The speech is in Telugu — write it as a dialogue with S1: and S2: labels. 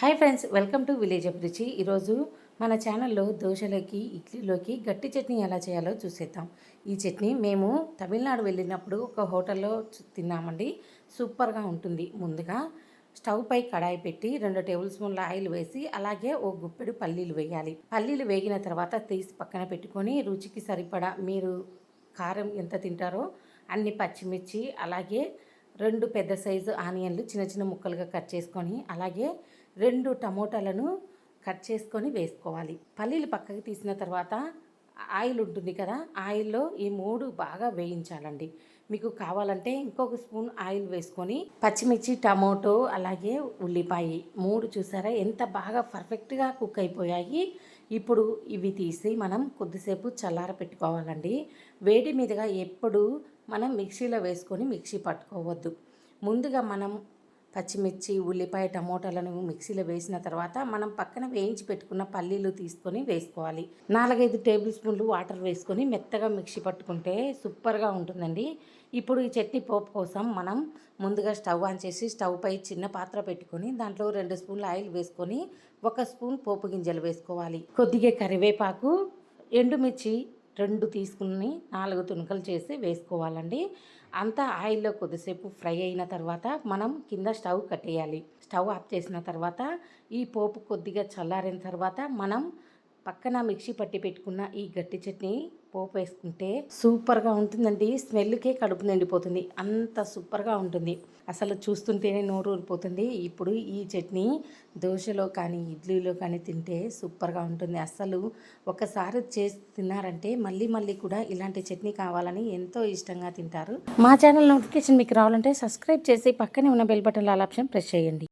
S1: Hi friends welcome to village Abhiruchi ఈరోజు మన ఛానల్లో దోశలోకి ఇడ్లీలోకి గట్టి చట్నీ ఎలా చేయాలో చూసేద్దాం. ఈ చట్నీ మేము తమిళనాడు వెళ్ళినప్పుడు ఒక హోటల్లో తిన్నామండి. సూపర్గా ఉంటుంది. ముందుగా స్టవ్ పై కడాయి పెట్టి రెండు టేబుల్ స్పూన్ల ఆయిల్ వేసి అలాగే ఓ గుప్పెడు పల్లీలు వేయాలి. పల్లీలు వేగిన తర్వాత తీసి పక్కన పెట్టుకొని రుచికి సరిపడా మీరు కారం ఎంత తింటారో అన్ని పచ్చిమిర్చి అలాగే రెండు పెద్ద సైజు ఆనియన్లు చిన్న చిన్న ముక్కలుగా కట్ చేసుకొని అలాగే రెండు టమోటాలను కట్ చేసుకొని వేసుకోవాలి. పల్లీలు పక్కకి తీసిన తర్వాత ఆయిల్ ఉంటుంది కదా ఆయిల్లో ఈ మూడు బాగా వేయించాలండి. మీకు కావాలంటే ఇంకొక స్పూన్ ఆయిల్ వేసుకొని పచ్చిమిర్చి టమోటో అలాగే ఉల్లిపాయ మూడు చూసారా ఎంత బాగా పర్ఫెక్ట్గా కుక్ అయిపోయాయి. ఇప్పుడు ఇవి తీసి మనం కొద్దిసేపు చల్లార పెట్టుకోవాలండి వేడి మీదుగా ఎప్పుడు మనం మిక్సీలో వేసుకొని మిక్సీ పట్టుకోవద్దు. ముందుగా మనం పచ్చిమిర్చి ఉల్లిపాయ టమోటాలను మిక్సీలో వేసిన తర్వాత మనం పక్కన వేయించి పెట్టుకున్న పల్లీలు తీసుకొని వేసుకోవాలి. నాలుగైదు టేబుల్ స్పూన్లు వాటర్ వేసుకొని మెత్తగా మిక్సీ పట్టుకుంటే సూపర్గా ఉంటుందండి. ఇప్పుడు ఈ చట్నీ పోపు కోసం మనం ముందుగా స్టవ్ ఆన్ చేసి స్టవ్ పై చిన్న పాత్ర పెట్టుకొని దాంట్లో రెండు స్పూన్ల ఆయిల్ వేసుకొని ఒక స్పూన్ పోపు గింజలు వేసుకోవాలి. కొద్దిగా కరివేపాకు ఎండుమిర్చి రెండు తీసుకుని నాలుగు తునకలు చేసి వేసుకోవాలండి. అంతా ఆయిల్లో కొద్దిసేపు ఫ్రై అయిన తర్వాత మనం కింద స్టవ్ కట్టేయాలి. స్టవ్ ఆఫ్ చేసిన తర్వాత ఈ పోపు కొద్దిగా చల్లారిన తర్వాత మనం పక్కన మిక్సీ పట్టి పెట్టుకున్న ఈ గట్టి చట్నీ పోపు వేసుకుంటే సూపర్గా ఉంటుందండి. స్మెల్కే కడుపు నిండిపోతుంది. అంత సూపర్గా ఉంటుంది. అసలు చూస్తుంటేనే నోరు ఊరిపోతుంది. ఇప్పుడు ఈ చట్నీ దోశలో కానీ ఇడ్లీలో కానీ తింటే సూపర్గా ఉంటుంది. అసలు ఒకసారి చేసి తిన్నారంటే మళ్ళీ మళ్ళీ కూడా ఇలాంటి చట్నీ కావాలని ఎంతో ఇష్టంగా తింటారు. మా ఛానల్ నోటిఫికేషన్ మీకు రావాలంటే సబ్స్క్రైబ్ చేసి పక్కనే ఉన్న bell button all option press చేయండి.